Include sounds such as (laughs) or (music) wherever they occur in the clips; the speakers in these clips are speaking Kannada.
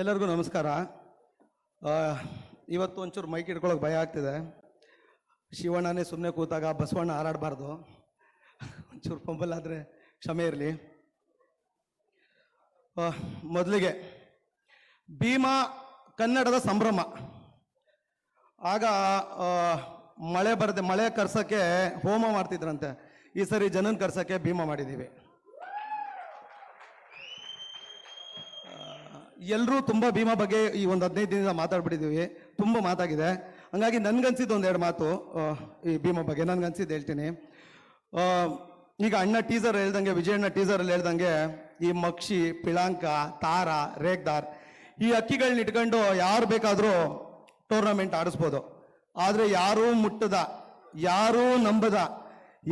ಎಲ್ಲರಿಗೂ ನಮಸ್ಕಾರ. ಇವತ್ತು ಒಂಚೂರು ಮೈಕ್ ಇಟ್ಕೊಳ್ಳೋಕೆ ಭಯ ಆಗ್ತಿದೆ. ಶಿವಣ್ಣನೇ ಸುಮ್ಮನೆ ಕೂತಾಗ ಬಸವಣ್ಣ ಹಾರಾಡಬಾರ್ದು. ಒಂಚೂರು ಪಂಬಲ್ ಆದರೆ ಕ್ಷಮೆ ಇರಲಿ. ಮೊದಲಿಗೆ ಭೀಮಾ ಕನ್ನಡದ ಸಂಭ್ರಮ. ಆಗ ಮಳೆ ಬರದೆ ಮಳೆ ಕರ್ಸೋಕ್ಕೆ ಹೋಮ ಮಾಡ್ತಿದ್ರಂತೆ. ಈ ಸರಿ ಜನನ ಕರ್ಸೋಕ್ಕೆ ಭೀಮಾ ಮಾಡಿದ್ದೀವಿ. ಎಲ್ಲರೂ ತುಂಬ ಭೀಮಾ ಬಗ್ಗೆ ಈ ಒಂದು ಹದಿನೈದು ದಿನದಿಂದ ಮಾತಾಡ್ಬಿಟ್ಟಿದ್ದೀವಿ ತುಂಬ ಮಾತಾಗಿದೆ. ಹಂಗಾಗಿ ನನ್ಗನ್ಸಿದ್ದು ಒಂದೆರಡು ಮಾತು ಈ ಭೀಮಾ ಬಗ್ಗೆ. ನನ್ಗನ್ಸಿದ್ದು ಹೇಳ್ತೀನಿ. ಈಗ ಅಣ್ಣ ಟೀಸರ್ ಹೇಳ್ದಂಗೆ, ವಿಜಯಣ್ಣ ಟೀಸರಲ್ಲಿ ಹೇಳ್ದಂಗೆ, ಈ ಮಕ್ಷಿ, ಪಿಳಾಂಕ, ತಾರ, ರೇಗ್ದಾರ್, ಈ ಅಕ್ಕಿಗಳನ್ನ ಇಟ್ಕೊಂಡು ಯಾರು ಬೇಕಾದರೂ ಟೂರ್ನಮೆಂಟ್ ಆಡಿಸ್ಬೋದು. ಆದರೆ ಯಾರೂ ಮುಟ್ಟದ, ಯಾರೂ ನಂಬದ,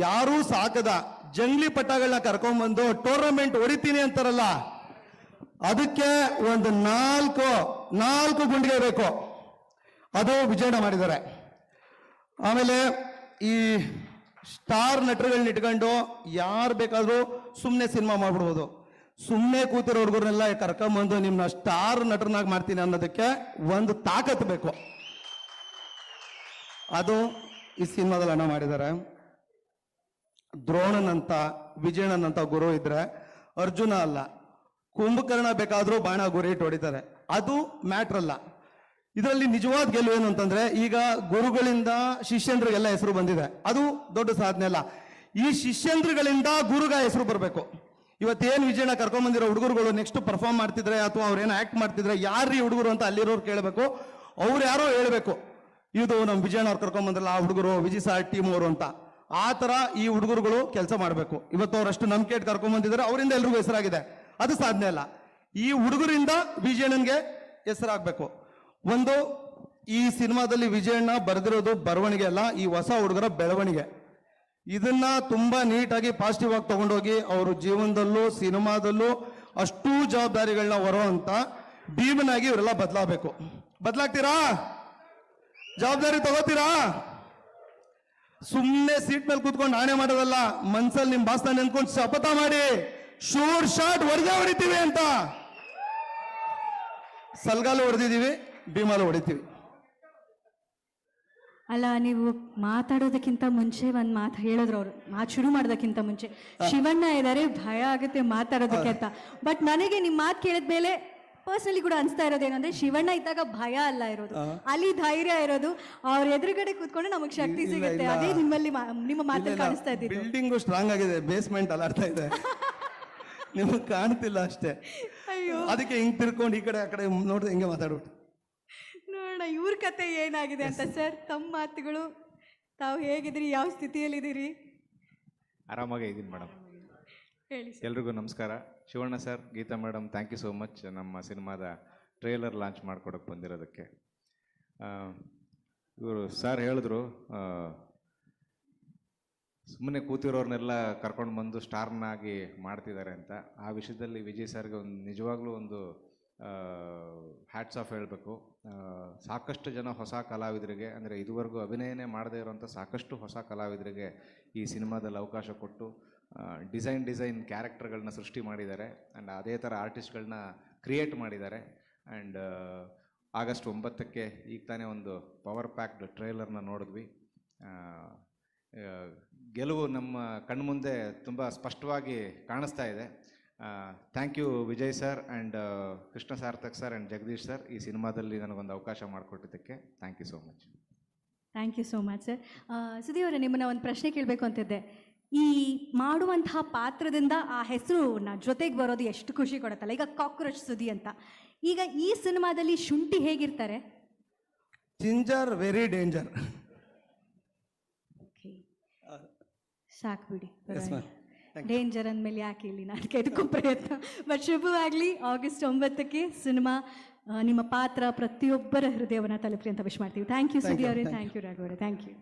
ಯಾರೂ ಸಾಕದ, ಜಂಗ್ಲಿ ಪಟ್ಟಗಳನ್ನ ಕರ್ಕೊಂಡ್ಬಂದು ಟೂರ್ನಮೆಂಟ್ ಹೊಡಿತೀನಿ ಅಂತಾರಲ್ಲ ಅದಕ್ಕೆ ಒಂದು ನಾಲ್ಕು ನಾಲ್ಕು ಗುಂಡಿಗೆ ಬೇಕು. ಅದು ವಿಜಯಣ್ಣ ಮಾಡಿದ್ದಾರೆ. ಆಮೇಲೆ ಈ ಸ್ಟಾರ್ ನಟರುಗಳನ್ನ ಇಟ್ಕೊಂಡು ಯಾರು ಬೇಕಾದರೂ ಸುಮ್ಮನೆ ಸಿನಿಮಾ ಮಾಡ್ಬಿಡ್ಬೋದು. ಸುಮ್ಮನೆ ಕೂತಿರೋ ಹುಡುಗರನ್ನೆಲ್ಲ ಕರ್ಕೊಂಬಂದು ನಿಮ್ಮನ್ನ ಸ್ಟಾರ್ ನಟರನ್ನಾಗಿ ಮಾಡ್ತೀನಿ ಅನ್ನೋದಕ್ಕೆ ಒಂದು ತಾಕತ್ತು ಬೇಕು. ಅದು ಈ ಸಿನಿಮಾದಲ್ಲಿ ಅಣ್ಣ ಮಾಡಿದ್ದಾರೆ. ದ್ರೋಣನಂತ, ವಿಜಯಣ್ಣನಂತ ಗುರು ಇದ್ರೆ ಅರ್ಜುನ ಅಲ್ಲ ಕುಂಭಕರ್ಣ ಬೇಕಾದರೂ ಬಾಣ ಗುರಿ ಹೊಡಿತಾರೆ ಅದು ಮ್ಯಾಟ್ರ್ ಅಲ್ಲ. ಇದರಲ್ಲಿ ನಿಜವಾದ ಗೆಲುವು ಏನು ಅಂತಂದ್ರೆ, ಈಗ ಗುರುಗಳಿಂದ ಶಿಷ್ಯಂದ್ರಿಗೆಲ್ಲ ಹೆಸರು ಬಂದಿದೆ. ಅದು ದೊಡ್ಡ ಸಾಧನೆ ಅಲ್ಲ. ಈ ಶಿಷ್ಯಂದ್ರಗಳಿಂದ ಗುರುಗ ಹೆಸರು ಬರಬೇಕು. ಇವತ್ತೇನು ವಿಜಯನ ಕರ್ಕೊಂಡ್ ಹುಡುಗರುಗಳು ನೆಕ್ಸ್ಟ್ ಪರ್ಫಾರ್ಮ್ ಮಾಡ್ತಿದ್ರೆ ಅಥವಾ ಅವ್ರೇನು ಆಕ್ಟ್ ಮಾಡ್ತಿದ್ರೆ ಯಾರು ಈ ಹುಡುಗರು ಅಂತ ಅಲ್ಲಿರೋರು ಕೇಳಬೇಕು. ಅವ್ರು ಯಾರೋ ಹೇಳಬೇಕು, ಇದು ನಮ್ಮ ವಿಜಯನ ಅವ್ರು ಕರ್ಕೊಂಬಂದ್ರಲ್ಲ ಆ ಹುಡುಗರು ವಿಜಯ್ ಸಾರ್ ಟೀಮ್ ಅವರು ಅಂತ. ಆ ಥರ ಈ ಹುಡುಗರುಗಳು ಕೆಲಸ ಮಾಡಬೇಕು. ಇವತ್ತು ಅವರಷ್ಟು ನಂಬಿಕೆ ಇಟ್ಟು ಕರ್ಕೊಂಡ್ ಬಂದಿದ್ದಾರೆ, ಅವರಿಂದ ಎಲ್ರಿಗೂ ಹೆಸರಾಗಿದೆ. ಅದು ಸಾಧನೆ ಅಲ್ಲ. ಈ ಹುಡುಗರಿಂದ ವಿಜಯಣ್ಣನ್ಗೆ ಹೆಸರಾಗಬೇಕು. ಒಂದು, ಈ ಸಿನಿಮಾದಲ್ಲಿ ವಿಜಯಣ್ಣ ಬರೆದಿರೋದು ಬರವಣಿಗೆ ಅಲ್ಲ, ಈ ಹೊಸ ಹುಡುಗರ ಬೆಳವಣಿಗೆ. ಇದನ್ನ ತುಂಬಾ ನೀಟಾಗಿ ಪಾಸಿಟಿವ್ ಆಗಿ ತಗೊಂಡೋಗಿ ಅವ್ರ ಜೀವನದಲ್ಲೂ, ಸಿನಿಮಾದಲ್ಲೂ ಅಷ್ಟೂ ಜವಾಬ್ದಾರಿಗಳನ್ನ ಹೊರುವಂತ ಭೀಮನಾಗಿ ಇವರೆಲ್ಲ ಬದಲಾಗಬೇಕು. ಬದಲಾಗ್ತೀರಾ? ಜವಾಬ್ದಾರಿ ತಗೋತೀರಾ? ಸುಮ್ಮನೆ ಸೀಟ್ ಮೇಲೆ ಕೂತ್ಕೊಂಡು ಆಣೆ ಮಾಡೋದಲ್ಲ, ಮನ್ಸಲ್ಲಿ ನಿಮ್ಮ ಬಾಸ್ನ ನೆನ್ಕೊಂಡು ಶಪಥ ಮಾಡಿ. ಶೂರ್ ಶಾಟ್ ಹೊಡೆದೇ ಹೊಡಿತೀವಿ ಅಂತ. ಸಲ್ಗಾಲು ಹೊಡೆದಿದ್ದೀವಿ ಭೀಮಾಲು ಹೊಡಿತೀವಿ ಅಲ್ಲ ನೀವು ಮಾತಾಡೋದಕ್ಕಿಂತ ಮುಂಚೆ ಒಂದ್ ಮಾತು ಹೇಳಿದ್ರು ಅವ್ರು. ಮಾತು ಶುರು ಮಾಡೋದಕ್ಕಿಂತ ಮುಂಚೆ. ಶಿವಣ್ಣ ಇದಾರೆ ಭಯ ಆಗುತ್ತೆ ಮಾತಾಡೋದಕ್ಕೆ ಅಂತ. ಬಟ್ ನನಗೆ ನಿಮ್ ಮಾತು ಕೇಳಿದ ಮೇಲೆ ಪರ್ಸನಲಿ ಕೂಡ ಅನಸ್ತಾ ಇರೋದು ಏನಂದ್ರೆ ಶಿವಣ್ಣ ಇದ್ದಾಗ ಭಯ ಅಲ್ಲ ಇರೋದು. ಅಲ್ಲಿ ಧೈರ್ಯ ಇರೋದು. ಅವ್ರ ಎದುರುಗಡೆ ಕೂತ್ಕೊಂಡು ನಮಗ್ ಶಕ್ತಿ ಸಿಗುತ್ತೆ. ಅದೇ ನಿಮ್ಮಲ್ಲಿ ನಿಮ್ಮ ಮಾತಲ್ಲಿ ಕಾಣಿಸ್ತಾ ಇದ್ದೀವಿ ಬಿಲ್ಡಿಂಗು ಸ್ಟ್ರಾಂಗ್ ಆಗಿದೆ ಬೇಸ್ಮೆಂಟ್ ಅಲಾಡ್ತಾ ಇದೆ. (laughs) ನಿಮಗೆ ಕಾಣ್ತಿಲ್ಲ ಅಷ್ಟೇ. ಅಯ್ಯೋ. ಅದಕ್ಕೆ ಹಿಂಗ್ ತಿರ್ಕೊಂಡು ಈ ಕಡೆ ಆ ಕಡೆ ನೋಡಿದ್ರೆ ಹಿಂಗೆ ಮಾತಾಡ್ಬಿಟ್ಟು. ನೋಡೋಣ ಇವ್ರ ಕತೆ ಏನಾಗಿದೆ ಅಂತ ಸರ್? ತಮ್ಮ ಮಾತುಗಳು ತಾವು ಹೇಗಿದ್ದೀರಿ? ಯಾವ ಸ್ಥಿತಿಯಲ್ಲಿದ್ದೀರಿ? ಆರಾಮಾಗೇ ಇದ್ದೀನಿ ಮೇಡಮ್. ಹೇಳಿ ಸರ್. ಎಲ್ರಿಗೂ ನಮಸ್ಕಾರ. Shivanna sir Geetha madam thank you so much ನಮ್ಮ ಸಿನಿಮಾದ ಟ್ರೇಲರ್ ಲಾಂಚ್ ಮಾಡ್ಕೊಡಕ್ಕೆ ಬಂದಿರೋದಕ್ಕೆ. ಇವರು ಸರ್ ಹೇಳಿದ್ರು ಸುಮ್ಮನೆ ಕೂತಿರೋರ್ನೆಲ್ಲ ಕರ್ಕೊಂಡು ಬಂದು ಸ್ಟಾರ್ನಾಗಿ ಮಾಡ್ತಿದ್ದಾರೆ ಅಂತ. ಆ ವಿಷಯದಲ್ಲಿ ವಿಜಯ್ ಸರ್ಗೆ ಒಂದು ನಿಜವಾಗ್ಲೂ ಒಂದು ಹ್ಯಾಟ್ಸ್ ಆಫ್ ಹೇಳಬೇಕು. ಸಾಕಷ್ಟು ಜನ ಹೊಸ ಕಲಾವಿದರಿಗೆ, ಅಂದರೆ ಇದುವರೆಗೂ ಅಭಿನಯನೇ ಮಾಡದೇ ಇರೋಂಥ ಸಾಕಷ್ಟು ಹೊಸ ಕಲಾವಿದರಿಗೆ ಈ ಸಿನಿಮಾದಲ್ಲಿ ಅವಕಾಶ ಕೊಟ್ಟು ಡಿಸೈನ್ ಡಿಸೈನ್ ಕ್ಯಾರೆಕ್ಟರ್ಗಳನ್ನ ಸೃಷ್ಟಿ ಮಾಡಿದ್ದಾರೆ. ಆ್ಯಂಡ್ ಅದೇ ಥರ ಆರ್ಟಿಸ್ಟ್ಗಳನ್ನ ಕ್ರಿಯೇಟ್ ಮಾಡಿದ್ದಾರೆ. ಆ್ಯಂಡ್ ಆಗಸ್ಟ್ ಒಂಬತ್ತಕ್ಕೆ ಈಗ ತಾನೇ ಒಂದು ಪವರ್ ಪ್ಯಾಕ್ಡ್ ಟ್ರೈಲರ್ನ ನೋಡಿದ್ವಿ. ಗೆಲುವು ನಮ್ಮ ಕಣ್ಮುಂದೆ ತುಂಬ ಸ್ಪಷ್ಟವಾಗಿ ಕಾಣಿಸ್ತಾ ಇದೆ. Thank you Vijay sir and Krishna Sarthak sir and Jagadish sir ಈ ಸಿನಿಮಾದಲ್ಲಿ ನನಗೊಂದು ಅವಕಾಶ ಮಾಡಿಕೊಟ್ಟಿದ್ದಕ್ಕೆ thank you so much thank you so much sir Sudeep ಅವರೇ ನಿಮ್ಮನ್ನ ಒಂದು ಪ್ರಶ್ನೆ ಕೇಳಬೇಕು ಅಂತಿದ್ದೆ. ಈ ಮಾಡುವಂತಹ ಪಾತ್ರದಿಂದ ಆ ಹೆಸರು ಜೊತೆಗೆ ಬರೋದು ಎಷ್ಟು ಖುಷಿ ಕೊಡುತ್ತಲ್ಲ? ಈಗ ಕಾಕ್ರೋಚ್ ಸುದಿ ಅಂತ. ಈಗ ಈ ಸಿನಿಮಾದಲ್ಲಿ ಶುಂಠಿ ಹೇಗಿರ್ತಾರೆ? ಜಿಂಜರ್ ವೆರಿ ಡೇಂಜರ್ ಸಾಕು ಬಿಡಿ Yes, ma'am. ಡೇಂಜರ್ ಅಂದಮೇಲೆ ಯಾಕೆ ಇಲ್ಲಿ ನಾನು ಇದಕ್ಕೂ ಪ್ರಯತ್ನ. ಬಟ್ ಶುಭವಾಗಲಿ ಆಗಸ್ಟ್ ಒಂಬತ್ತಕ್ಕೆ ಸಿನಿಮಾ ನಿಮ್ಮ ಪಾತ್ರ ಪ್ರತಿಯೊಬ್ಬರ ಹೃದಯವನ್ನು ತಲುಪಲಿ ಅಂತ ವಿಶ್ ಮಾಡ್ತೀವಿ. ಥ್ಯಾಂಕ್ ಯು ಸುದಿ ಅವರೇ. ಥ್ಯಾಂಕ್ ಯು ರಾಘವರೇ ಥ್ಯಾಂಕ್ ಯು